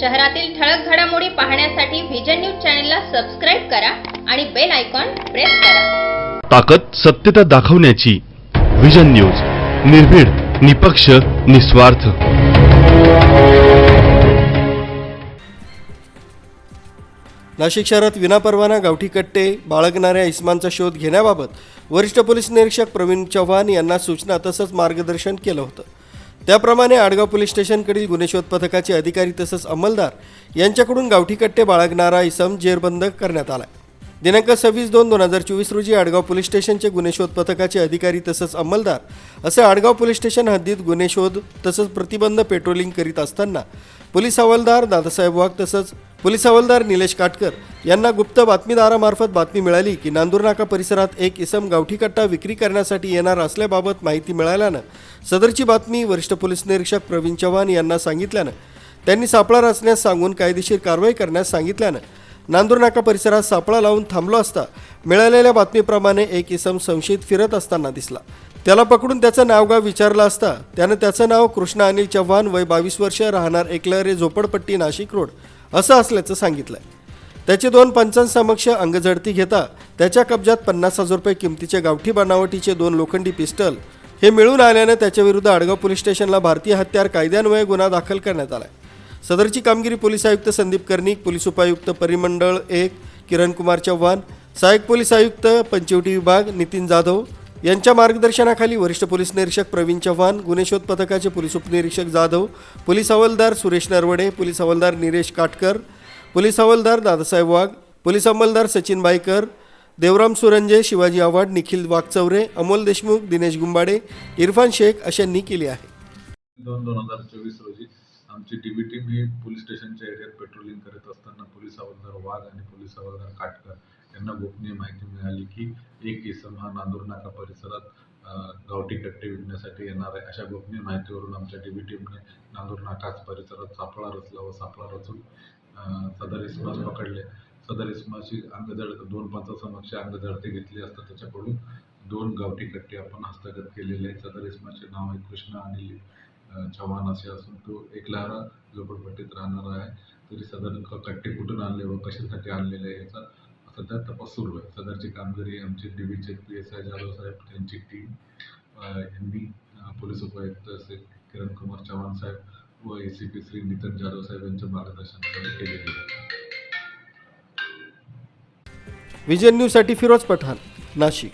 शहरातील ठळक घडामोडी पाहण्यासाठी व्हिजन न्यूज चॅनलला सबस्क्राईब करा आणि बेल आयकॉन प्रेस करा. ताकद सत्यता दाखवण्याची विजन न्यूज निर्भीड निपक्ष निस्वार्थ. नाशिक शहरात विनापरवाना गावठी कट्टे बाळगणाऱ्या इस्मांचा शोध घेण्याबाबत वरिष्ठ पोलीस निरीक्षक प्रवीण चव्हाण यांना सूचना तसंच मार्गदर्शन केलं होतं. त्याप्रमाणे आडगाव पोलीस स्टेशनकडील गुन्हे शोध पथकाचे अधिकारी तसंच अंमलदार यांच्याकडून गावठी कट्टे बाळगणारा इसम जेरबंद करण्यात आला दिनांक सव्वीस दोन दोन हजार चोवीस रोजी आडगाव पोलीस स्टेशनचे गुन्हे शोध पथकाचे अधिकारी तसंच अंमलदार असे आडगाव पोलीस स्टेशन हद्दीत गुन्हे शोध तसंच प्रतिबंध पेट्रोलिंग करीत असताना पोलीस हवालदार दादासाहेब वाघ तसंच पोलीस हवालदार निलेश काटकर यांना गुप्त बातमीदारामार्फत बातमी मिळाली की नांदूरनाका परिसरात एक इसम गावठी कट्टा विक्री करण्यासाठी येणार असल्याबाबत माहिती मिळाल्यानं सदरची बातमी वरिष्ठ पोलीस निरीक्षक प्रवीण चव्हाण यांना सांगितल्यानं त्यांनी सापळा रचण्यास सांगून कायदेशीर कारवाई करण्यास सांगितल्यानं नांदूरनाका परिसरात सापळा लावून थांबलो असता मिळालेल्या बातमीप्रमाणे एक इसम संशयित फिरत असताना दिसला. त्याला पकडून त्याचं नावगाव विचारलं असता त्यानं त्याचं नाव कृष्ण अनिल चव्हाण वय बावीस वर्ष राहणार एकलरे झोपडपट्टी नाशिक रोड असं असल्याचं सांगितलंय. त्याचे दोन पंचांसमक्ष अंगझडती घेता त्याच्या कब्जात पन्नास हजार रुपये किमतीचे गावठी बनावटीचे दोन लोखंडी पिस्टल हे मिळून आल्यानं त्याच्याविरुद्ध आडगाव पोलीस स्टेशनला भारतीय हत्यार कायद्यान्वये गुन्हा दाखल करण्यात आलाय. सदरची कामगिरी पोलीस आयुक्त संदीप कर्णिक पोलीस उपायुक्त परिमंडळ एक किरण कुमार चव्हाण सहाय्यक पोलीस आयुक्त पंचवटी विभाग नितीन जाधव यांच्या मार्गदर्शनाखाली वरिष्ठ पोलीस निरीक्षक प्रवीण चव्हाण गुन्हे शोध पथकाचे पोलीस उपनिरीक्षक जाधव पोलीस हवालदार सुरेश नरवडे पोलीस हवालदार निरेश काटकर पोलीस हवालदार दादासाहेब वाघ पोलीस अंमलदार सचिन बाईकर देवराम सुरंजे शिवाजी आव्हाड निखिल वाघचौरे अमोल देशमुख दिनेश गुंबाडे इरफान शेख अशांनी केली आहे. दोन दोन हजार चोवीस रोजी आमची डीबी टीम ही पोलीस स्टेशनच्या एरियात पेट्रोलिंग करत असताना पोलीस हवालदार वाघ आणि पोलीस हवालदार काटकर यांना गोपनीय माहिती मिळाली की एक इसम हा नांदूर नाका परिसरात गावठी कट्टे विकण्यासाठी येणार आहे. अशा गोपनीय माहितीवरून आमच्या डीबी टीमने नांदूर नाकाच परिसरात सापळा रचला व सापळा रचून सदर इसमास पकडले. सदर इसमाची अंगजड दोन पंचासमक्ष अंगझडते घेतली असता त्याच्याकडून दोन गावठी कट्टे आपण हस्तगत केलेले आहेत. सदर इसमाचे नाव आहे कृष्ण आणि चव्हाण असे असून तो एकलारा झोपडपट्टीत राहणार आहे. तरी सदर कट्टे कुठून आणले व कशासाठी आणलेले आहे याचा सध्या तपास सुरू आहे. सदरची कामगिरी आमचे डीबीचे पी एस आय जाधव साहेब त्यांची टीम यांनी पोलीस उपायुक्त असे किरण कुमार चव्हाण साहेब व A C P Shri Nitin Jadhav साहेब यांच्या मार्गदर्शनाखाली केलेली आहे. विजन न्यूजसाठी फिरोज पठाण नाशिक.